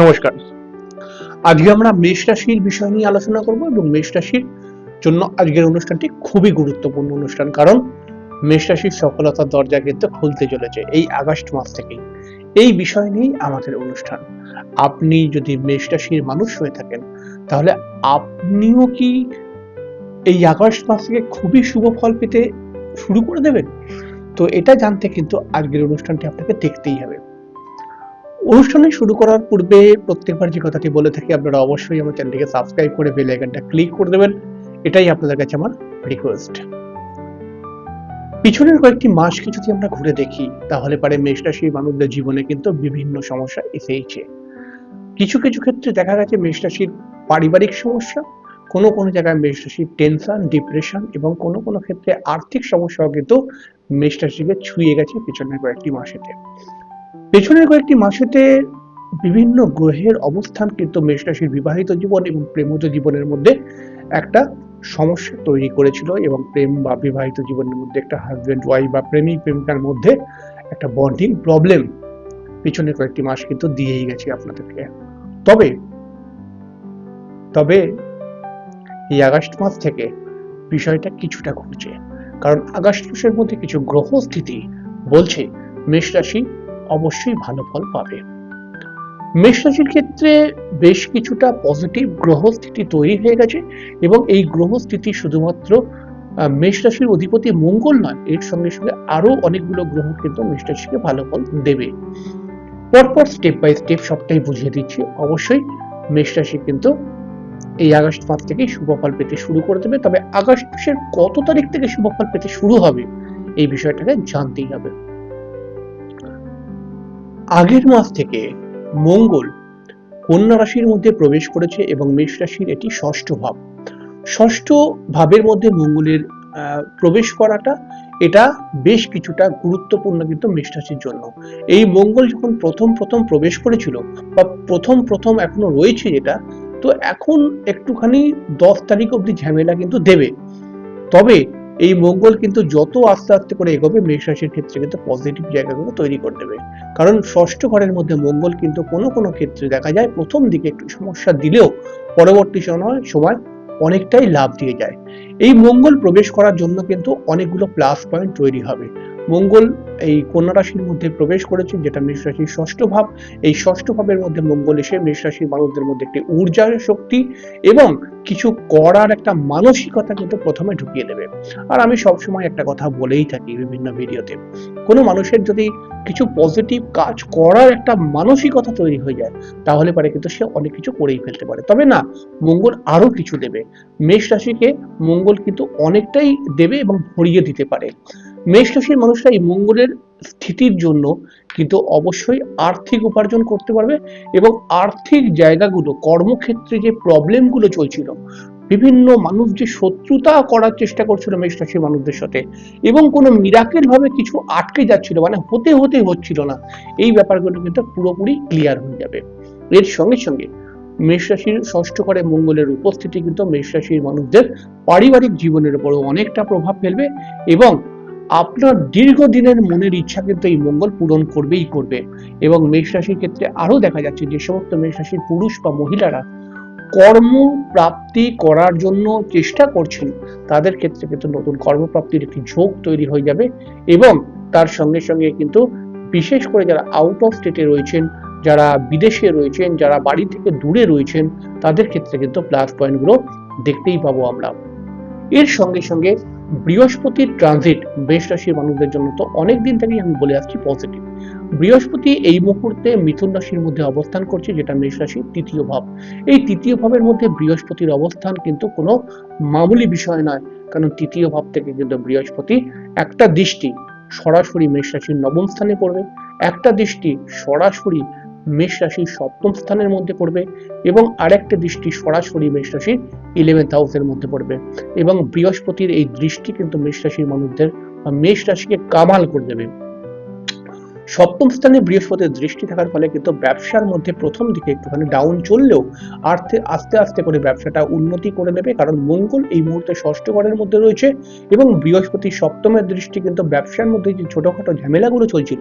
নমস্কার। আজকে আমরা মেষ রাশির বিষয় নিয়ে আলোচনা করব এবং মেষ রাশির জন্য আজকের অনুষ্ঠানটি খুবই গুরুত্বপূর্ণ অনুষ্ঠান, কারণ মেষ রাশির সফলতার দরজা কিন্তু খুলতে চলেছে এই আগস্ট মাস থেকেই। এই বিষয় নিয়েই আমাদের অনুষ্ঠান। আপনি যদি মেষ রাশির মানুষ হয়ে থাকেন, তাহলে আপনিও কি এই আগস্ট মাস থেকে খুবই শুভ ফল পেতে শুরু করে দেবেন? তো এটা জানতে কিন্তু আজকের অনুষ্ঠানটি আপনাকে দেখতেই হবে। অনুষ্ঠানে শুরু করার পূর্বে প্রত্যেকবার যে কথাটি বলে থাকি, আপনারা অবশ্যই আমার চ্যানেলটিকে সাবস্ক্রাইব করে বেল আইকনটা ক্লিক করে দেবেন। এটাই আপনাদের কাছে আমার রিকোয়েস্ট পিছনের কয়েকটি মাসকে যদি আমরা ঘুরে দেখি, তাহলে পারে মেষ রাশির মানুষদের জীবনে কিন্তু বিভিন্ন সমস্যা এসেইছে। কিছু কিছু ক্ষেত্রে দেখা গেছে মেষ রাশির পারিবারিক সমস্যা, কোনো কোনো জায়গায় মেষ রাশির টেনশন ডিপ্রেশন এবং কোনো কোনো ক্ষেত্রে আর্থিক সমস্যাও কিন্তু মেষ রাশিকে ছুঁয়ে গেছে পিছনের কয়েকটি মাসেতে। পেছনের কয়েকটি মাসেতে বিভিন্ন গ্রহের অবস্থান কিন্তু মেষ রাশির বিবাহিত জীবন এবং প্রেমজ জীবনের মধ্যে একটা সমস্যা তৈরি করেছিল এবং প্রেম বা বিবাহিত জীবনের মধ্যে একটা হাজব্যান্ড ওয়াইফ বা প্রেমিক প্রেমিকার মধ্যে একটা বন্ডিং প্রবলেম পিছনের কয়েকটি মাস কিন্তু দিয়েই গেছে আপনাদেরকে। তবে তবে এই আগস্ট মাস থেকে বিষয়টা কিছুটা ঘুরছে কারণ আগস্ট মাসের মধ্যে কিছু গ্রহ স্থিতি বলছে মেষ রাশি অবশ্যই ভালো ফল পাবে। মেষ রাশির ক্ষেত্রে বেশ কিছুটা পজিটিভ গ্রহ স্থিতি তৈরি হয়ে গেছে এবং এই গ্রহ স্থিতি শুধুমাত্র মেষ রাশির অধিপতি মঙ্গল নয়, এর সঙ্গে সঙ্গে আরও অনেকগুলো গ্রহ কিন্তু মেষ রাশিকে ভালো ফল দেবে। পরপর স্টেপ বাই স্টেপ সবটাই বুঝিয়ে দিচ্ছি। অবশ্যই মেষ রাশি কিন্তু এই আগস্ট মাস থেকেই শুভ ফল পেতে শুরু করে দেবে। তবে আগস্ট মাসের কত তারিখ থেকে শুভ ফল পেতে শুরু হবে, এই বিষয়টাকে জানতেই হবে। আগের মাস থেকে মঙ্গল কন্যা রাশির মধ্যে প্রবেশ করেছে এবং মেষ রাশির এটি ষষ্ঠ ভাব। ষষ্ঠ ভাবের মধ্যে মঙ্গলের প্রবেশ করাটা, এটা বেশ কিছুটা গুরুত্বপূর্ণ কিন্তু মেষ রাশির জন্য। এই মঙ্গল যখন প্রথম প্রথম প্রবেশ করেছিল বা প্রথম প্রথম এখনও রয়েছে যেটা, তো এখন একটুখানি দশ তারিখ অব্দি ঝামেলা কিন্তু দেবে। তবে এই মঙ্গল কিন্তু যত আস্তে আস্তে করে এগোবে, মেষ রাশির ক্ষেত্রে কিন্তু পজিটিভ জায়গাগুলো তৈরি করে দেবে। কারণ ষষ্ঠ ঘরের মধ্যে মঙ্গল কিন্তু কোনো কোনো ক্ষেত্রে দেখা যায় প্রথম দিকে একটু সমস্যা দিলেও পরবর্তী সময় সময় অনেকটাই লাভ দিয়ে যায়। এই মঙ্গল প্রবেশ করার জন্য কিন্তু অনেকগুলো প্লাস পয়েন্ট তৈরি হবে। মঙ্গল এই কন্যা রাশির মধ্যে প্রবেশ করেছে, যেটা মেষ রাশির ষষ্ঠ ভাব। এই ষষ্ঠ ভাবের মধ্যে মঙ্গল এসে মেষ রাশির মানুষদের মধ্যে একটি ঊর্জার শক্তি এবং কিছু করার একটা মানসিকতা কিন্তু প্রথমে ঢুকিয়ে দেবে। আর আমি সবসময় একটা কথা বলেই থাকি বিভিন্ন ভিডিওতে, কোনো মানুষের যদি কিছু পজিটিভ কাজ করার একটা মানসিকতা তৈরি হয়ে যায়, তাহলে পারে কিন্তু সে অনেক কিছু করেই ফেলতে পারে। তবে না, মঙ্গল আরও কিছু দেবে। মেষ রাশিকে মঙ্গল কিন্তু অনেকটাই দেবে এবং ভরিয়ে দিতে পারে। মেষ রাশির মানুষরা এই মঙ্গলের স্থিতির জন্য কিন্তু অবশ্যই আর্থিক উপার্জন করতে পারবে এবং আর্থিক জায়গাগুলো, কর্মক্ষেত্রে যে প্রবলেমগুলো চলছিল, বিভিন্ন মানুষ যে শত্রুতা করার চেষ্টা করছিল মেষ রাশির মানুষদের সাথে এবং কোনো মিরাকেল ভাবে কিছু আটকে যাচ্ছিল মানে হতে হতে হচ্ছিল না, এই ব্যাপারগুলো কিন্তু পুরোপুরি ক্লিয়ার হয়ে যাবে। এর সঙ্গে সঙ্গে মেষ রাশির ষষ্ঠ ঘরে মঙ্গলের উপস্থিতি কিন্তু মেষ রাশির মানুষদের পারিবারিক জীবনের উপরও অনেকটা প্রভাব ফেলবে এবং আপনার দীর্ঘদিনের মনের ইচ্ছা কিন্তু এই মঙ্গল পূরণ করবেই করবে। এবং মেষ রাশির ক্ষেত্রে আরও দেখা যাচ্ছে যে সমস্ত মেষ রাশির পুরুষ বা মহিলারা কর্ম প্রাপ্তি করার জন্য চেষ্টা করছেন। তাদের ক্ষেত্রে কিন্তু নতুন কর্মপ্রাপ্তির একটি ঝোঁক তৈরি হয়ে যাবে এবং তার সঙ্গে সঙ্গে কিন্তু বিশেষ করে যারা আউট অফ স্টেটে রয়েছেন, যারা বিদেশে রয়েছেন, যারা বাড়ি থেকে দূরে রয়েছেন, তাদের ক্ষেত্রে কিন্তু প্লাস পয়েন্টগুলো দেখতেই পাবো আমরা। এর সঙ্গে সঙ্গে বৃহস্পতির ট্রানজিট মেষ রাশির মানুষদের জন্য তো অনেক দিন থেকেই আমি বলে আসছি পজিটিভ বৃহস্পতি এই মুহূর্তে মিথুন রাশির মধ্যে অবস্থান করছে, যেটা মেষ রাশির তৃতীয় ভাব। এই তৃতীয় ভাবের মধ্যে বৃহস্পতির অবস্থান কিন্তু কোনো মামুলি বিষয় নয়, কারণ তৃতীয় ভাব থেকে কিন্তু বৃহস্পতি একটা দৃষ্টি সরাসরি মেষ রাশির নবম স্থানে পড়বে। একটা দৃষ্টি সরাসরি মেষ রাশি সপ্তম স্থানের মধ্যে পড়বে এবং আরেকটা দৃষ্টি সরাসরি মেষ রাশির ইলেভেন্থ হাউসের মধ্যে পড়বে। এবং বৃহস্পতির এই দৃষ্টি কিন্তু মেষ রাশির মানুষদের মেষ রাশিকে কামাল করে দেবে। সপ্তম স্থানে বৃহস্পতির দৃষ্টি থাকার ফলে কিন্তু ব্যবসার মধ্যে প্রথম দিকে একটুখানি ডাউন চললেও আর্থে, আস্তে আস্তে করে ব্যবসাটা উন্নতি করে নেবে। কারণ মঙ্গল এই মুহূর্তে ষষ্ঠ ঘরের মধ্যে রয়েছে এবং বৃহস্পতি সপ্তমের দৃষ্টি কিন্তু ব্যবসার মধ্যে যে ছোটখাটো ঝামেলাগুলো চলছিল,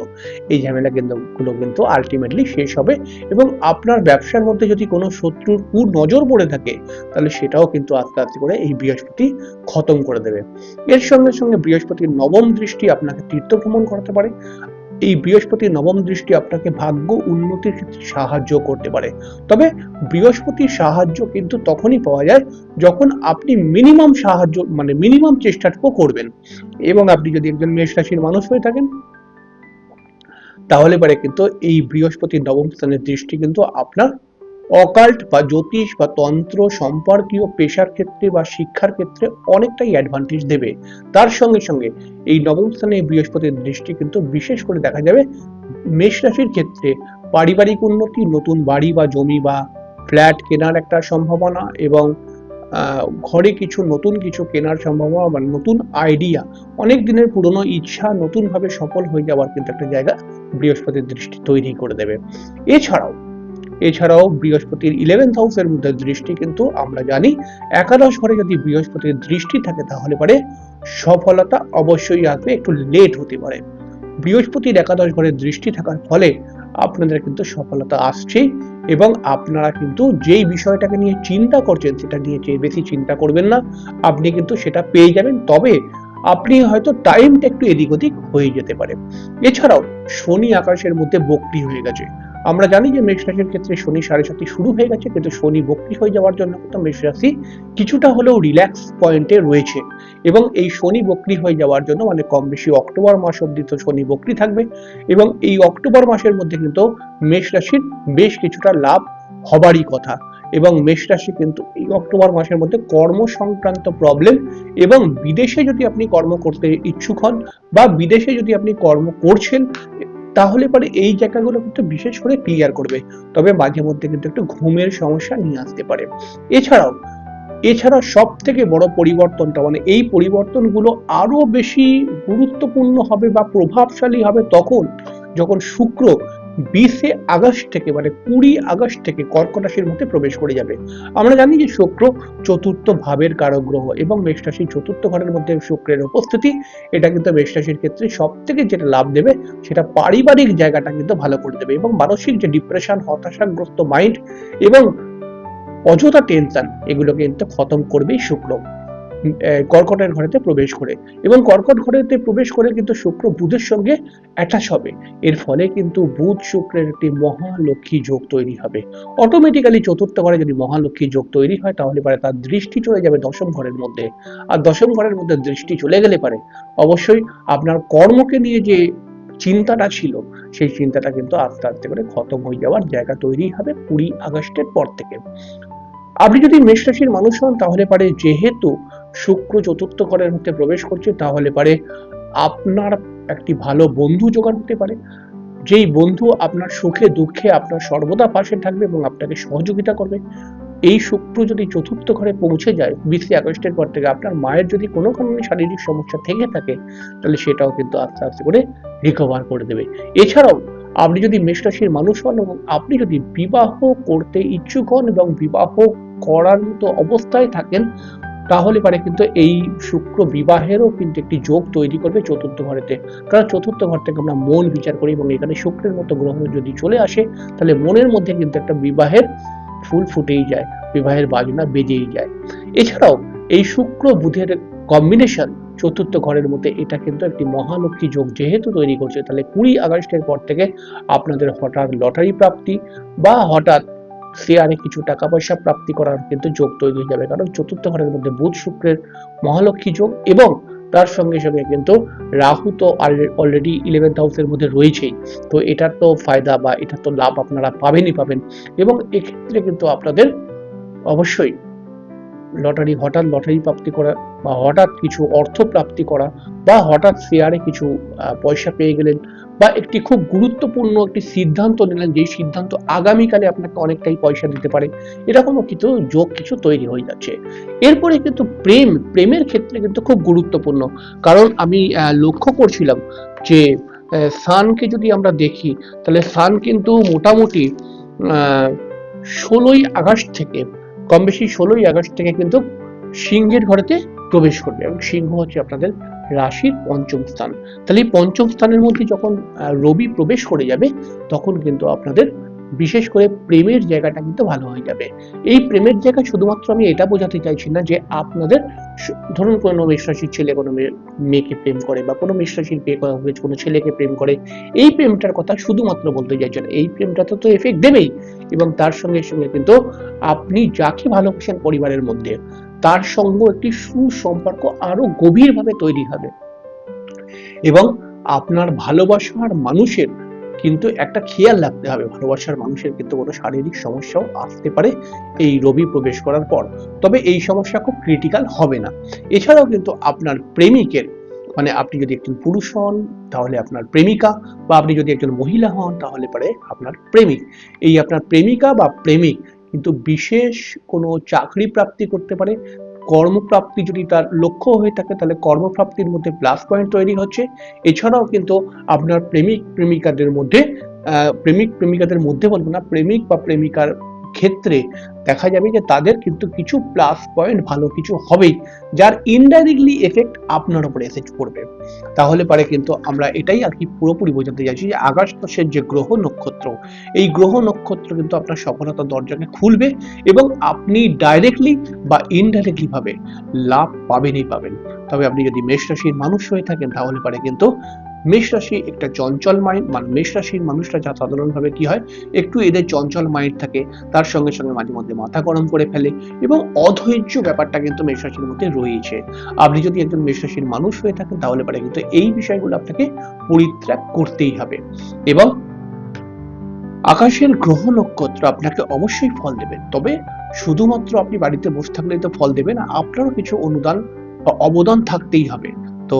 এই ঝামেলা কিন্তু গুলো কিন্তু আলটিমেটলি শেষ হবে এবং আপনার ব্যবসার মধ্যে যদি কোনো শত্রুর কু নজর পড়ে থাকে, তাহলে সেটাও কিন্তু আস্তে আস্তে করে এই বৃহস্পতি খতম করে দেবে। এর সঙ্গে সঙ্গে বৃহস্পতির নবম দৃষ্টি আপনাকে তীর্থ ভ্রমণ করাতে পারে। এই বৃহস্পতি নবম দৃষ্টি আপনাকে ভাগ্য উন্নতির ক্ষেত্রে সাহায্য করতে পারে। তবে বৃহস্পতির সাহায্য কিন্তু তখনই পাওয়া যায় যখন আপনি মিনিমাম সাহায্য মানে মিনিমাম চেষ্টাটুকু করবেন। এবং আপনি যদি একজন মেষ রাশির মানুষ হয়ে থাকেন, তাহলে পরে কিন্তু এই বৃহস্পতি নবম স্থানের দৃষ্টি কিন্তু আপনার অকাল্ট বা জ্যোতিষ বা তন্ত্র সম্পর্কীয় পেশার ক্ষেত্রে বা শিক্ষার ক্ষেত্রে অনেকটাই অ্যাডভান্টেজ দেবে। তার সঙ্গে সঙ্গে এই নবম স্থানে বৃহস্পতির দৃষ্টি কিন্তু বিশেষ করে দেখা যাবে মেষ রাশির ক্ষেত্রে। পারিবারিক উন্নতি, নতুন বাড়ি বা জমি বা ফ্ল্যাট কেনার একটা সম্ভাবনা এবং ঘরে কিছু নতুন কিছু কেনার সম্ভাবনা বা নতুন আইডিয়া অনেক দিনের পুরনো ইচ্ছা নতুনভাবে সফল হয়ে যাওয়ার কিন্তু একটা জায়গা বৃহস্পতির দৃষ্টি তৈরি করে দেবে। এছাড়াও এছাড়াও বৃহস্পতির ইলেভেন্থ হাউসের মধ্যে দৃষ্টি কিন্তু আমরা জানি, একাদশ ঘরে যদি বৃহস্পতির দৃষ্টি থাকে তাহলে পরে সফলতা অবশ্যই আসবে, একটু লেট হতে পারে। বৃহস্পতির একাদশ ঘরের দৃষ্টি থাকার ফলে আপনাদের কিন্তু সফলতা আসছেই এবং আপনারা কিন্তু যেই বিষয়টাকে নিয়ে চিন্তা করছেন সেটা নিয়ে যে বেশি চিন্তা করবেন না, আপনি কিন্তু সেটা পেয়ে যাবেন, তবে আপনি হয়তো টাইমটা একটু এদিক ওদিক হয়ে যেতে পারে। এছাড়াও শনি আকাশের মধ্যে বক্রি হয়ে গেছে। আমরা জানি যে মেষ রাশির ক্ষেত্রে শনি সাড়ে সাথে শুরু হয়ে গেছে, কিন্তু শনি বক্রি হয়ে যাওয়ার জন্য কিন্তু মেষ রাশি কিছুটা হলেও রিল্যাক্স পয়েন্টে রয়েছে। এবং এই শনি বক্রি হয়ে যাওয়ার জন্য মানে কম বেশি অক্টোবর মাস অব্দি তো শনি বক্রি থাকবে। এবং এই অক্টোবর মাসের মধ্যে কিন্তু মেষ রাশির বেশ কিছুটা লাভ হবারই কথা। এবং মেষ রাশি কিন্তু এই অক্টোবর মাসের মধ্যে কর্ম সংক্রান্ত প্রবলেম এবং বিদেশে যদি আপনি কর্ম করতে ইচ্ছুক হন বা বিদেশে যদি আপনি কর্ম করছেন তাহলে পরে এই জায়গাগুলো কিন্তু বিশেষ করে ক্লিয়ার করবে। তবে মাঝে মধ্যে কিন্তু একটু ঘুমের সমস্যা নিয়ে আসতে পারে। এছাড়াও এছাড়া সব থেকে বড় পরিবর্তনটা মানে এই পরিবর্তনগুলো আরও বেশি গুরুত্বপূর্ণ হবে বা প্রভাবশালী হবে তখন যখন শুক্র বিশে আগস্ট থেকে মানে কুড়ি আগস্ট থেকে কর্কট রাশির মধ্যে প্রবেশ করে যাবে। আমরা জানি যে শুক্র চতুর্থ ভাবের কারক গ্রহ এবং মেষ রাশির চতুর্থ ঘরের মধ্যে শুক্রের উপস্থিতি। এটা কিন্তু মেষ রাশির ক্ষেত্রে সব থেকে যেটা লাভ দেবে, সেটা পারিবারিক জায়গাটা কিন্তু ভালো করে দেবে এবং মানসিক যে ডিপ্রেশন হতাশাগ্রস্ত মাইন্ড এবং অযথা টেনশন এগুলো কিন্তু খতম করবেই শুক্র। কর্কটের ঘরেতে প্রবেশ করে। এবং কর্কট ঘরেতে প্রবেশ করে কিন্তু শুক্র বুধের সঙ্গে অ্যাটাচ হবে। এর ফলে কিন্তু বুধ শুক্রের একটি মহালক্ষ্মী যোগ তৈরি হবে। অটোমেটিক্যালি চতুর্থ ঘরে যদি মহালক্ষ্মী যোগ তৈরি হয়, তাহলে পারে তার দৃষ্টি চলে যাবে দশম ঘরের মধ্যে। আর দশম ঘরের মধ্যে দৃষ্টি চলে গেলে পারে অবশ্যই আপনার কর্মকে নিয়ে যে চিন্তাটা ছিল, সেই চিন্তাটা কিন্তু আস্তে আস্তে করে খতম হয়ে যাওয়ার জায়গা তৈরি হবে কুড়ি আগস্টের পর থেকে। আপনি যদি মেষ রাশির মানুষ হন, তাহলে পারে যেহেতু শুক্র চতুর্থ ঘরের মধ্যে প্রবেশ করছে, তাহলে পারে আপনার একটি ভালো বন্ধু জোগাড় হতে পারে। যেই বন্ধু আপনার সুখে, দুঃখে, আপনার সর্বদা পাশে থাকবে এবং আপনাকে সহযোগিতা করবে। এই শুক্র যদি চতুর্থ ঘরে পৌঁছে যায়, বিশে আগস্টের পর থেকে আপনার মায়ের যদি কোনো কারণে শারীরিক সমস্যা থেকে থাকে, তাহলে সেটাও কিন্তু আস্তে আস্তে করে রিকভার করে দেবে। এছাড়াও, আপনি যদি মেষ রাশির মানুষ হন এবং আপনি যদি বিবাহ করতে ইচ্ছুক হন এবং বিবাহ করার মতো অবস্থায় থাকেন তাহলে পারে কিন্তু এই শুক্র বিবাহেরও কিন্তু একটি যোগ তৈরি করবে চতুর্থ ঘরেতে। কারণ চতুর্থ ঘর থেকে আমরা মন বিচার করি এবং এখানে শুক্রের মতো গ্রহ যদি চলে আসে, তাহলে মনের মধ্যে কিন্তু একটা বিবাহের ফুল ফুটেই যায়, বিবাহের বাজনা বেজেই যায়। এছাড়াও এই শুক্র বুধের কম্বিনেশন চতুর্থ ঘরের মধ্যে এটা কিন্তু একটি মহালক্ষ্মী যোগ যেহেতু তৈরি করছে, তাহলে কুড়ি আগস্টের পর থেকে আপনাদের হঠাৎ লটারি প্রাপ্তি বা হঠাৎ শেয়ারে কিছু টাকা পয়সা প্রাপ্তি করার কিন্তু যোগ তৈরি হয়ে যাবে। কারণ চতুর্থ ঘরের মধ্যে বুধ শুক্রের মহালক্ষ্মী যোগ এবং তার সঙ্গে সঙ্গে কিন্তু রাহু তো অলরেডি ইলেভেন্থ হাউসের মধ্যে রয়েছেই। তো এটার তো ফায়দা বা এটার তো লাভ আপনারা পাবেনই পাবেন। এবং এক্ষেত্রে কিন্তু আপনাদের অবশ্যই লটারি, হঠাৎ লটারি প্রাপ্তি করা বা হঠাৎ কিছু অর্থ প্রাপ্তি করা বা হঠাৎ শেয়ারে কিছু পয়সা পেয়ে গেলেন বা একটি খুব গুরুত্বপূর্ণ একটি সিদ্ধান্ত নিলেন যেই সিদ্ধান্ত আগামীকালে আপনাকে অনেকটাই পয়সা দিতে পারে। এরকমও কিন্তু যোগ কিছু তৈরি হয়ে যাচ্ছে। এরপরে কিন্তু প্রেম, প্রেমের ক্ষেত্রে কিন্তু খুব গুরুত্বপূর্ণ। কারণ আমি লক্ষ্য করছিলাম যে সানকে যদি আমরা দেখি, তাহলে সান কিন্তু মোটামুটি ষোলোই আগস্ট থেকে কম বেশি ষোলোই আগস্ট থেকে কিন্তু সিংহের ঘরেতে প্রবেশ করবে। এবং সিংহ হচ্ছে আপনাদের রাশির পঞ্চম স্থান। তাহলে এই পঞ্চম স্থানের মধ্যে যখন রবি প্রবেশ করে যাবে, তখন কিন্তু আপনাদের বিশেষ করে প্রেমের জায়গাটা কিন্তু ভালো হয়ে যাবে। এই প্রেমের জায়গা শুধুমাত্র আমি এটা বোঝাতে চাইছি না যে আপনাদের ধরুন কোনো মেষ রাশির ছেলে কোনো মেয়েকে প্রেম করে বা কোনো মেষ রাশির কোনো ছেলেকে প্রেম করে, এই প্রেমটার কথা শুধুমাত্র বলতে চাইছি না। এই প্রেমটাতে তো এফেক্ট দেবেই এবং তার সঙ্গে সঙ্গে কিন্তু আপনি যাকে ভালোবাসেন পরিবারের মধ্যে তার সঙ্গে একটি সুসম্পর্ক আরও গভীরভাবে তৈরি হবে। এবং আপনার ভালোবাসার মানুষের কিন্তু একটা খেয়াল রাখতে হবে। ভালোবাসার মানুষের কিন্তু কোনো শারীরিক সমস্যাও আসতে পারে এই রবি প্রবেশ করার পর। তবে এই সমস্যা খুব ক্রিটিক্যাল হবে না। এছাড়াও কিন্তু আপনার প্রেমিকের মানে আপনি যদি একজন পুরুষ হন, তাহলে আপনার প্রেমিকা বা আপনি যদি একজন মহিলা হন, তাহলে পরে আপনার প্রেমিক। এই আপনার প্রেমিকা বা প্রেমিক কিন্তু বিশেষ কোনো চাকরি প্রাপ্তি করতে পারে, কর্মপ্রাপ্তি যদি তার লক্ষ্য হয়ে থাকে, তাহলে কর্মপ্রাপ্তির মধ্যে প্লাস পয়েন্ট তৈরি হচ্ছে। এছাড়াও কিন্তু আপনার প্রেমিক, প্রেমিকাদের মধ্যে প্রেমিক, প্রেমিকাদের মধ্যে বলব না, প্রেমিক বা প্রেমিকার ক্ষেত্রে দেখা যাবে যে তাদের কিন্তু কিছু প্লাস পয়েন্ট ভালো কিছু হবেই, যার ইনডাইরেক্টলি এফেক্ট আপনার উপরে এসে পড়বে তাহলে পারে কিন্তু আমরা এটাই আর কি পুরোপুরি বোঝাতে চাইছি যে আগস্ট মাসের যে গ্রহ নক্ষত্র, এই গ্রহ নক্ষত্র কিন্তু আপনার সফলতার দরজাকে খুলবে এবং আপনি ডাইরেক্টলি বা ইনডাইরেক্টলি ভাবে লাভ পাবেনই পাবেন। তবে আপনি যদি মেষ রাশির মানুষ হয়ে থাকেন, তাহলে পারে কিন্তু মেষ রাশি একটা চঞ্চল মাইন্ড মানে মেষ রাশির মানুষরা যা সাধারণভাবে কি হয়, একটু এদের চঞ্চল মাইন্ড থাকে, তার সঙ্গে সঙ্গে মাঝে মধ্যে মাথা গরম করে ফেলে এবং অধৈর্য ব্যাপারটা কিন্তু মেষ রাশির মধ্যে রয়েছে। আপনি যদি একজন মেষ রাশির মানুষ হয়ে থাকেন, তাহলে পারে কিন্তু এই বিষয়গুলো আপনাকে পরিত্যাগ করতেই হবে এবং আকাশের গ্রহ নক্ষত্র আপনাকে অবশ্যই ফল দেবে। তবে শুধুমাত্র আপনি বাড়িতে বসে থাকলেই তো ফল দেবে না, আপনারও কিছু অনুদান বা অবদান থাকতেই হবে। তো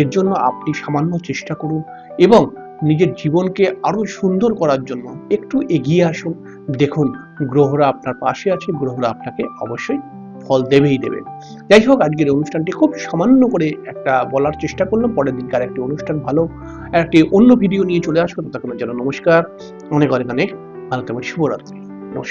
এর জন্য আপনি সামান্য চেষ্টা করুন এবং নিজের জীবনকে আরও সুন্দর করার জন্য একটু এগিয়ে আসুন। দেখুন, গ্রহরা আপনার পাশে আছে, গ্রহরা আপনাকে অবশ্যই ফল দেবেই দেবে। যাই হোক, আজকের অনুষ্ঠানটি খুব সামান্য করে একটা বলার চেষ্টা করলাম, পরের দিনকার একটি অনুষ্ঠান ভালো, একটি অন্য ভিডিও নিয়ে চলে আসব। ততক্ষণের জন্য নমস্কার, অনেক অনেক অনেক, ভালো থাকবেন, শুভরাত্রি।